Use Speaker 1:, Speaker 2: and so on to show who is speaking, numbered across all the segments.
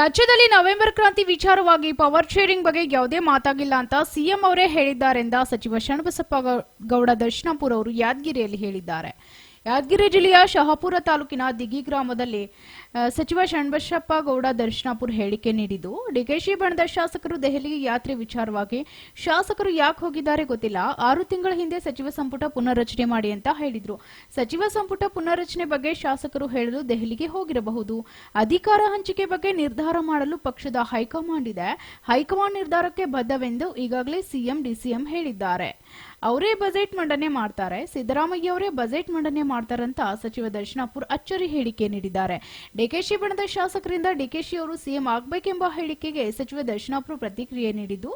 Speaker 1: ರಾಜ್ಯದಲ್ಲಿ ನವೆಂಬರ್ ಕ್ರಾಂತಿ ವಿಚಾರವಾಗಿ ಪವರ್ ಶೇರಿಂಗ್ ಬಗ್ಗೆ ಯಾವುದೇ ಮಾತಾಗಿಲ್ಲ ಅಂತ ಸಿಎಂ ಅವರೇ ಹೇಳಿದ್ದಾರೆಂದ ಸಚಿವ ಶಣಬಸಪ್ಪ ಗೌಡ ದರ್ಶನಾಪುರ ಅವರು ಯಾದಗಿರಿಯಲ್ಲಿ ಹೇಳಿದ್ದಾರೆ. ಯಾದಗಿರಿ ಜಿಲ್ಲೆಯ ಶಹಾಪುರ ತಾಲೂಕಿನ ದಿಗಿ ಗ್ರಾಮದಲ್ಲಿ ಸಚಿವ ಷಣ್ಬಶಪ್ಪ ಗೌಡ ದರ್ಶನಾಪುರ ಹೇಳಿಕೆ ನೀಡಿದ್ದು, ಡಿಕೆಶಿ ಬಣದ ಶಾಸಕರು ದೆಹಲಿಗೆ ಯಾತ್ರೆ ವಿಚಾರವಾಗಿ, ಶಾಸಕರು ಯಾಕೆ ಹೋಗಿದ್ದಾರೆ ಗೊತ್ತಿಲ್ಲ, ಆರು ತಿಂಗಳ ಹಿಂದೆ ಸಚಿವ ಸಂಪುಟ ಪುನರ್ರಚನೆ ಮಾಡಿ ಅಂತ ಹೇಳಿದ್ರು. ಸಚಿವ ಸಂಪುಟ ಪುನರ್ರಚನೆ ಬಗ್ಗೆ ಶಾಸಕರು ಹೇಳಲು ದೆಹಲಿಗೆ ಹೋಗಿರಬಹುದು. ಅಧಿಕಾರ ಹಂಚಿಕೆ ಬಗ್ಗೆ ನಿರ್ಧಾರ ಮಾಡಲು ಪಕ್ಷದ ಹೈಕಮಾಂಡ್ ಇದೆ. ಹೈಕಮಾಂಡ್ ನಿರ್ಧಾರಕ್ಕೆ ಬದ್ಧವೆಂದು ಈಗಾಗಲೇ ಸಿಎಂ, ಡಿಸಿಎಂ ಹೇಳಿದ್ದಾರೆ. ಅವರೇ ಬಜೆಟ್ ಮಂಡನೆ ಮಾಡ್ತಾರೆ. ಸಿದ್ದರಾಮಯ್ಯ ಅವರೇ ಬಜೆಟ್ ಮಂಡನೆ ಮಾಡ್ತಾರಂತ ಸಚಿವ ದರ್ಶನಾಪುರ್ ಅಚ್ಚರಿ ಹೇಳಿಕೆ ನೀಡಿದ್ದಾರೆ. ಡಿಕೆಶಿ ಬಣದ ಶಾಸಕರಿಂದ ಡಿಕೆಶಿ ಅವರು ಸಿಎಂ ಆಗಬೇಕೆಂಬ ಹೇಳಿಕೆಗೆ ಸಚಿವ ದರ್ಶನಾಪುರ್ ಪ್ರತಿಕ್ರಿಯೆ ನೀಡಿದ್ದು,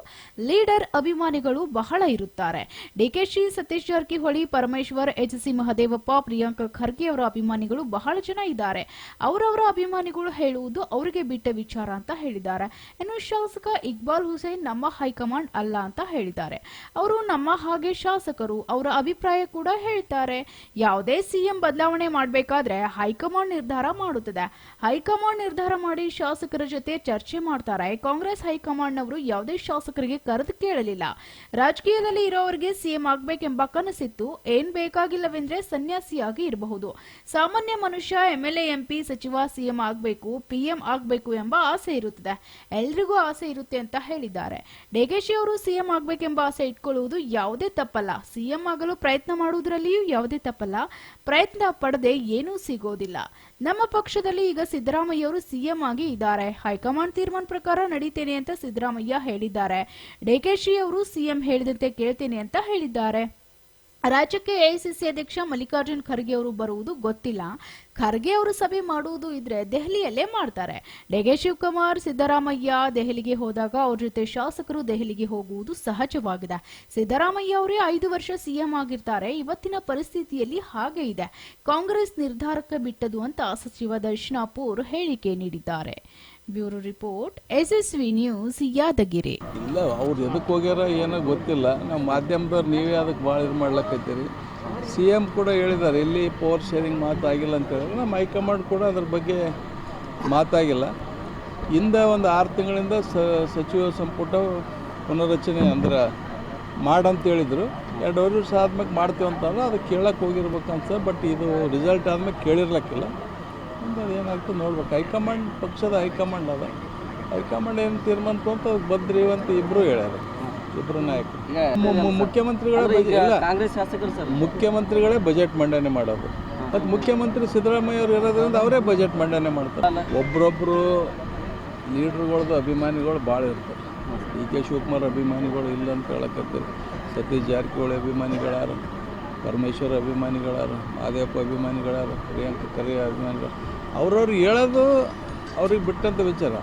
Speaker 1: ಲೀಡರ್ ಅಭಿಮಾನಿಗಳು ಬಹಳ ಇರುತ್ತಾರೆ. ಡಿಕೆಶಿ ಸತೀಶ್ ಜಾರಕಿಹೊಳಿ, ಪರಮೇಶ್ವರ್, ಎಚ್ ಸಿ ಮಹದೇವಪ್ಪ, ಪ್ರಿಯಾಂಕ ಖರ್ಗೆ ಅವರ ಅಭಿಮಾನಿಗಳು ಬಹಳ ಜನ ಇದ್ದಾರೆ. ಅವರವರ ಅಭಿಮಾನಿಗಳು ಹೇಳುವುದು ಅವರಿಗೆ ಬಿಟ್ಟ ವಿಚಾರ ಅಂತ ಹೇಳಿದ್ದಾರೆ. ಇನ್ನು ಶಾಸಕ ಇಕ್ಬಾಲ್ ಹುಸೇನ್ ನಮ್ಮ ಹೈಕಮಾಂಡ್ ಅಲ್ಲ ಅಂತ ಹೇಳಿದ್ದಾರೆ. ಅವರು ನಮ್ಮ ಹಾಗೆ ಶಾಸಕರು, ಅವರ ಅಭಿಪ್ರಾಯ ಕೂಡ ಹೇಳ್ತಾರೆ. ಯಾವುದೇ ಸಿಎಂ ಬದಲಾವಣೆ ಮಾಡಬೇಕಾದ್ರೆ ಹೈಕಮಾಂಡ್ ನಿರ್ಧಾರ ಮಾಡುತ್ತದೆ. ಹೈಕಮಾಂಡ್ ನಿರ್ಧಾರ ಮಾಡಿ ಶಾಸಕರ ಜೊತೆ ಚರ್ಚೆ ಮಾಡ್ತಾರೆ. ಕಾಂಗ್ರೆಸ್ ಹೈಕಮಾಂಡ್ನವರು ಯಾವುದೇ ಶಾಸಕರಿಗೆ ಕರೆದು ಕೇಳಲಿಲ್ಲ. ರಾಜಕೀಯದಲ್ಲಿ ಇರೋವರಿಗೆ ಸಿಎಂ ಆಗ್ಬೇಕೆಂಬ ಕನಸಿತ್ತು. ಏನ್ ಬೇಕಾಗಿಲ್ಲವೆಂದ್ರೆ ಸನ್ಯಾಸಿಯಾಗಿ ಇರಬಹುದು. ಸಾಮಾನ್ಯ ಮನುಷ್ಯ ಎಂಎಲ್ಎ ಎಂಪಿ ಸಚಿವ ಸಿಎಂ ಆಗ್ಬೇಕು ಪಿಎಂ ಆಗ್ಬೇಕು ಎಂಬ ಆಸೆ ಇರುತ್ತದೆ. ಎಲ್ರಿಗೂ ಆಸೆ ಇರುತ್ತೆ ಅಂತ ಹೇಳಿದ್ದಾರೆ. ಡಿಕೆಶಿ ಅವರು ಸಿಎಂ ಆಗ್ಬೇಕೆಂಬ ಆಸೆ ಇಟ್ಕೊಳ್ಳುವುದು ಯಾವುದೇ ತಪ್ಪಲ್ಲ. ಸಿಎಂ ಆಗಲು ಪ್ರಯತ್ನ ಮಾಡುವುದರಲ್ಲಿಯೂ ಯಾವುದೇ ತಪ್ಪಲ್ಲ. ಪ್ರಯತ್ನ ಪಡದೆ ಏನೂ ಸಿಗೋದಿಲ್ಲ. ನಮ್ಮ ಪಕ್ಷದಲ್ಲಿ ಈಗ ಸಿದ್ದರಾಮಯ್ಯ ಅವರು ಸಿಎಂ ಆಗಿ ಇದ್ದಾರೆ. ಹೈಕಮಾಂಡ್ ತೀರ್ಮಾನ ಪ್ರಕಾರ ನಡೀತೇನೆ ಅಂತ ಸಿದ್ದರಾಮಯ್ಯ ಹೇಳಿದ್ದಾರೆ. ಡಿಕೆಶಿ ಅವರು ಸಿಎಂ ಹೇಳಿದಂತೆ ಕೇಳ್ತೇನೆ ಅಂತ ಹೇಳಿದ್ದಾರೆ. ರಾಜ್ಯಕ್ಕೆ ಎಐಸಿಸಿ ಅಧ್ಯಕ್ಷ ಮಲ್ಲಿಕಾರ್ಜುನ್ ಖರ್ಗೆ ಅವರು ಬರುವುದು ಗೊತ್ತಿಲ್ಲ. ಖರ್ಗೆ ಅವರು ಸಭೆ ಮಾಡುವುದು ಇದ್ರೆ ದೆಹಲಿಯಲ್ಲೇ ಮಾಡ್ತಾರೆ. ಡೆಗೆ ಶಿವಕುಮಾರ್, ಸಿದ್ದರಾಮಯ್ಯ ದೆಹಲಿಗೆ ಹೋದಾಗ ಅವ್ರ ಜೊತೆ ಶಾಸಕರು ದೆಹಲಿಗೆ ಹೋಗುವುದು ಸಹಜವಾಗಿದೆ. ಸಿದ್ದರಾಮಯ್ಯ ಅವರೇ ಐದು ವರ್ಷ ಸಿಎಂ ಆಗಿರ್ತಾರೆ. ಇವತ್ತಿನ ಪರಿಸ್ಥಿತಿಯಲ್ಲಿ ಹಾಗೆ ಇದೆ. ಕಾಂಗ್ರೆಸ್ ನಿರ್ಧಾರಕ್ಕೆ ಬಿಟ್ಟದು ಅಂತ ಸಚಿವ ದರ್ಶನಾಪುರ್ ಹೇಳಿಕೆ ನೀಡಿದ್ದಾರೆ. Bureau report, SSV news, Yadgir.
Speaker 2: ಇಲ್ಲ, ಅವ್ರು ಎದಕ್ಕೆ ಹೋಗ್ಯಾರ ಏನೋ ಗೊತ್ತಿಲ್ಲ. ನಮ್ಮ ಮಾಧ್ಯಮದವ್ರು ನೀವೇ ಅದಕ್ಕೆ ಭಾಳ ಇದು ಮಾಡ್ಲಕ್ಕತ್ತೀರಿ ಸಿ ಎಂ ಕೂಡ ಹೇಳಿದ್ದಾರೆ, ಇಲ್ಲಿ ಪವರ್ ಶೇರಿಂಗ್ ಮಾತಾಗಿಲ್ಲ ಅಂತ ಹೇಳಿದ್ರೆ ನಮ್ಮ ಹೈಕಮಾಂಡ್ ಕೂಡ ಅದ್ರ ಬಗ್ಗೆ ಮಾತಾಗಿಲ್ಲ. ಹಿಂದೆ ಒಂದು ಆರು ತಿಂಗಳಿಂದ ಸಚಿವ ಸಂಪುಟ ಪುನರ್ರಚನೆ ಅಂದ್ರೆ ಮಾಡಂತ ಹೇಳಿದರು ಎರಡು ವರ್ಷ ಆದ್ಮೇಲೆ ಮಾಡ್ತೀವಿ ಅಂತಂದ್ರೆ ಅದು ಕೇಳಕ್ಕೆ ಹೋಗಿರ್ಬೇಕಂತ ಬಟ್ ಇದು ರಿಸಲ್ಟ್ ಆದ್ಮೇಲೆ ಕೇಳಿರ್ಲಕ್ಕಿಲ್ಲ. ಮುಂದೆ ಅದೇನಾಗ್ತದೆ ನೋಡ್ಬೇಕು. ಹೈಕಮಾಂಡ್, ಪಕ್ಷದ ಹೈಕಮಾಂಡ್ ಅದ. ಹೈಕಮಾಂಡ್ ಏನು ತೀರ್ಮಾನ ಅಂತ ಬದ್ರಿ ಅಂತ ಇಬ್ಬರು ಹೇಳ್ಯಾರ. ಇಬ್ಬರು ನಾಯಕರು. ಮುಖ್ಯಮಂತ್ರಿಗಳೇ
Speaker 3: ಕಾಂಗ್ರೆಸ್ ಶಾಸಕರು ಸರ್.
Speaker 2: ಮುಖ್ಯಮಂತ್ರಿಗಳೇ ಬಜೆಟ್ ಮಂಡನೆ ಮಾಡೋದು. ಮತ್ತು ಮುಖ್ಯಮಂತ್ರಿ ಸಿದ್ದರಾಮಯ್ಯ ಅವರು ಇರೋದ್ರಿಂದ ಅವರೇ ಬಜೆಟ್ ಮಂಡನೆ ಮಾಡ್ತಾರೆ. ಒಬ್ರೊಬ್ಬರು ಲೀಡ್ರುಗಳದ್ದು ಅಭಿಮಾನಿಗಳು ಭಾಳ ಇರ್ತಾರೆ. ಡಿ ಕೆ ಶಿವಕುಮಾರ್ ಅಭಿಮಾನಿಗಳು ಇಲ್ಲ ಅಂತ ಹೇಳಕತ್ತೀವಿ ಸತೀಶ್ ಜಾರಕಿಹೊಳಿ ಅಭಿಮಾನಿಗಳಾರ ಪರಮೇಶ್ವರ್ ಅಭಿಮಾನಿಗಳಾರ ಮಾದೇವಪ್ಪ ಅಭಿಮಾನಿಗಳಾರ ಪ್ರಿಯಾಂಕ ಖರ್ಗೆ ಅಭಿಮಾನಿಗಳು ಅವ್ರವ್ರು ಹೇಳೋದು ಅವ್ರಿಗೆ ಬಿಟ್ಟಂಥ ವಿಚಾರ.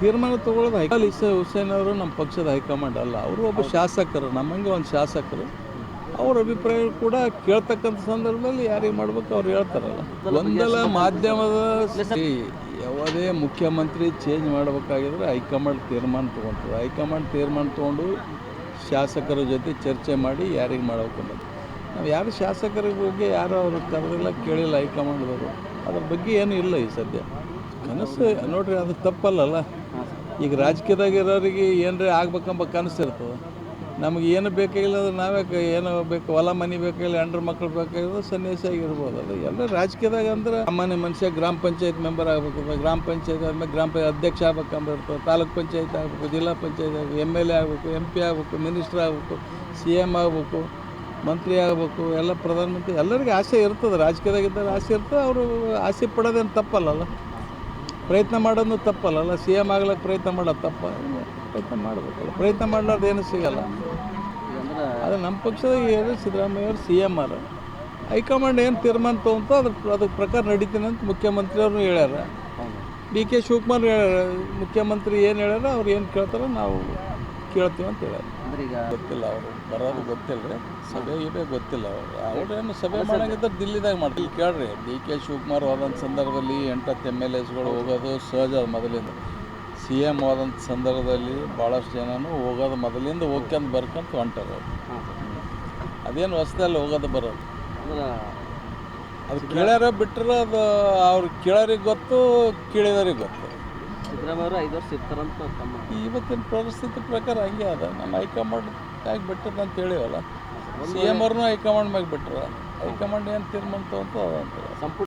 Speaker 2: ತೀರ್ಮಾನ ತಗೊಳ್ಳೋದು ಹೈಕಲ್ ಇಸ ಹುಸೇನ್ ಅವರು ನಮ್ಮ ಪಕ್ಷದ ಹೈಕಮಾಂಡ್ ಅಲ್ಲ. ಅವರು ಒಬ್ಬ ಶಾಸಕರು ನಮ್ಮಂಗೆ ಒಂದು ಶಾಸಕರು. ಅವ್ರ ಅಭಿಪ್ರಾಯ ಕೂಡ ಕೇಳ್ತಕ್ಕಂಥ ಸಂದರ್ಭದಲ್ಲಿ ಯಾರಿಗೆ ಮಾಡ್ಬೇಕು ಅವ್ರು ಹೇಳ್ತಾರಲ್ಲ. ಒಂದಲ್ಲ ಮಾಧ್ಯಮದ ಯಾವುದೇ ಮುಖ್ಯಮಂತ್ರಿ ಚೇಂಜ್ ಮಾಡಬೇಕಾಗಿದ್ರೆ ಹೈಕಮಾಂಡ್ ತೀರ್ಮಾನ ತೊಗೊಳ್ತದೆ ಹೈಕಮಾಂಡ್ ತೀರ್ಮಾನ ತೊಗೊಂಡು ಶಾಸಕರ ಜೊತೆ ಚರ್ಚೆ ಮಾಡಿ ಯಾರಿಗೆ ಮಾಡ್ಬೇಕು ಅನ್ನೋದು ನಾವು ಯಾರು ಶಾಸಕರ ಬಗ್ಗೆ ಯಾರು ಅವ್ರಿಗೆ ಕರೆದಿಲ್ಲ ಕೇಳಿಲ್ಲ ಹೈಕಮಾಂಡ್ದವರು. ಅದ್ರ ಬಗ್ಗೆ ಏನೂ ಇಲ್ಲ ಈ ಸದ್ಯ. ಕನಸು, ನೋಡ್ರಿ, ಅದು ತಪ್ಪಲ್ಲಲ್ಲ? ಈಗ ರಾಜಕೀಯದಾಗ ಇರೋರಿಗೆ ಏನರೇ ಆಗ್ಬೇಕಂಬ ಕನಸು ಇರ್ತದೆ? ನಮಗೆ ಏನು ಬೇಕಾಗಿಲ್ಲ ಅಂದ್ರೆ ನಾವೇ ಏನು ಬೇಕು, ಹೊಲ, ಮನೆ ಬೇಕಾಗಿಲ್ಲ, ಹೆಂಡ್ರ, ಮಕ್ಳು ಬೇಕಾಗಿಲ್ಲ, ಸನ್ಯಾಸಿ ಆಗಿರ್ಬೋದು. ಅದು ಎಲ್ಲ ರಾಜಕೀಯದಾಗ ಅಂದ್ರೆ ಸಾಮಾನ್ಯ ಮನುಷ್ಯ ಗ್ರಾಮ ಪಂಚಾಯತ್ ಮೆಂಬರ್ ಆಗ್ಬೇಕು ಗ್ರಾಮ ಪಂಚಾಯತ್ ಆದ್ಮೇಲೆ ಗ್ರಾಮ ಪಂಚಾಯತ್ ಅಧ್ಯಕ್ಷ ಆಗ್ಬೇಕಂಬ ಇರ್ತದೆ, ತಾಲೂಕ್ ಪಂಚಾಯತ್ ಆಗ್ಬೇಕು, ಜಿಲ್ಲಾ ಪಂಚಾಯತ್ ಆಗಬೇಕು ಎಂ ಎಲ್ ಎ ಆಗಬೇಕು ಎಂ ಪಿ ಆಗಬೇಕು, ಮಿನಿಸ್ಟರ್ ಆಗಬೇಕು ಸಿ ಎಂ ಆಗಬೇಕು, ಮಂತ್ರಿ ಆಗಬೇಕು, ಎಲ್ಲ ಪ್ರಧಾನಮಂತ್ರಿ ಎಲ್ಲರಿಗೂ ಆಸೆ ಇರ್ತದೆ, ರಾಜಕೀಯದಾಗಿದ್ದಾಗ ಆಸೆ ಇರ್ತದೆ, ಅವರು ಆಸೆ ಪಡೋದೇನು ತಪ್ಪಲ್ಲಲ್ಲ? ಪ್ರಯತ್ನ ಮಾಡೋದು ತಪ್ಪಲ್ಲಲ್ಲ ಸಿ ಎಂ ಆಗ್ಲಿಕ್ಕೆ ಪ್ರಯತ್ನ ಮಾಡೋದು ತಪ್ಪ. ಪ್ರಯತ್ನ ಮಾಡಬೇಕಲ್ಲ. ಪ್ರಯತ್ನ ಮಾಡಲಾರ್ದು ಏನು ಸಿಗಲ್ಲ. ಅದು ನಮ್ಮ ಪಕ್ಷದಾಗ ಏನು ಸಿದ್ದರಾಮಯ್ಯ ಅವರು ಸಿ ಎಂ ಆರ್ ಹೈಕಮಾಂಡ್ ಏನು ತೀರ್ಮಾನ ತಗೊಂತ ಅದ್ರ ಅದಕ್ಕೆ ಪ್ರಕಾರ ನಡೀತೀನಿ ಅಂತ ಮುಖ್ಯಮಂತ್ರಿ ಅವರು ಹೇಳ್ಯಾರ. ಡಿ ಕೆ ಶಿವಕುಮಾರ್ ಹೇಳ್ಯಾರ. ಮುಖ್ಯಮಂತ್ರಿ ಏನು ಹೇಳ್ಯಾರ, ಅವ್ರು ಏನು ಕೇಳ್ತಾರೋ ನಾವು ಕೇಳ್ತೀವಿ ಅಂತ ಹೇಳ್ಯಾರ.
Speaker 3: ಅಂದ್ರೆ ಈಗ
Speaker 2: ಗೊತ್ತಿಲ್ಲ ಅವರು ಬರೋದು ಗೊತ್ತಿಲ್ಲ ರೀ ಸಭೆ ಇವೆ ಗೊತ್ತಿಲ್ಲ ಅವರು. ಏನು ಸಭೆ ಮಾಡಂಗಿದ್ರೆ ದಿಲ್ಲಿದಾಗ ಮಾಡ್ತೀವಿ ಕೇಳ್ರಿ ಡಿ ಕೆ ಶಿವಕುಮಾರ್ ಹೋದಂಥ ಸಂದರ್ಭದಲ್ಲಿ ಎಂಟತ್ತು ಎಂ ಎಲ್ ಎಸ್ಗಳು ಹೋಗೋದು ಸಹಜ ಮೊದಲಿಂದ. ಸಿ ಎಂ ಹೋದಂಥ ಸಂದರ್ಭದಲ್ಲಿ ಭಾಳಷ್ಟು ಜನನು ಹೋಗೋದು ಮೊದಲಿಂದ ಹೋಗ್ಕೊಂತ ಬರ್ಕೊಂತ ಹೊಂಟಾರ ಅವ್ರು. ಅದೇನು ಹೊಸದಲ್ಲಿ ಹೋಗೋದು ಬರೋದು. ಅದು ಕೇಳ್ಯಾರ ಬಿಟ್ಟರೆ ಅದು ಅವ್ರು ಕೇಳೋರಿಗೆ ಗೊತ್ತು ಕೇಳಿದವ್ರಿಗೆ ಗೊತ್ತು.
Speaker 3: ಸಿದ್ದರಾಮಯ್ಯ ಐದು ವರ್ಷ ಇರ್ತಾರಂತ ತಮ್ಮ
Speaker 2: ಇವತ್ತಿನ ಪರಿಸ್ಥಿತಿ ಪ್ರಕಾರ ಹಂಗೆ ಅದ. ನಮ್ಮ ಹೈಕಮಾಂಡ್ ಯಾಕೆ ಬಿಟ್ಟದ ಅಂತ ಹೇಳಿವಲ್ಲ? ಸಿ ಎಂ ಅವ್ರನ್ನೂ ಹೈಕಮಾಂಡ್ ಮ್ಯಾಗ ಬಿಟ್ರ. ಹೈಕಮಾಂಡ್ ಏನು ತೀರ್ಮಾನ ತಗೊಂತ
Speaker 3: ಸಂಪುಟ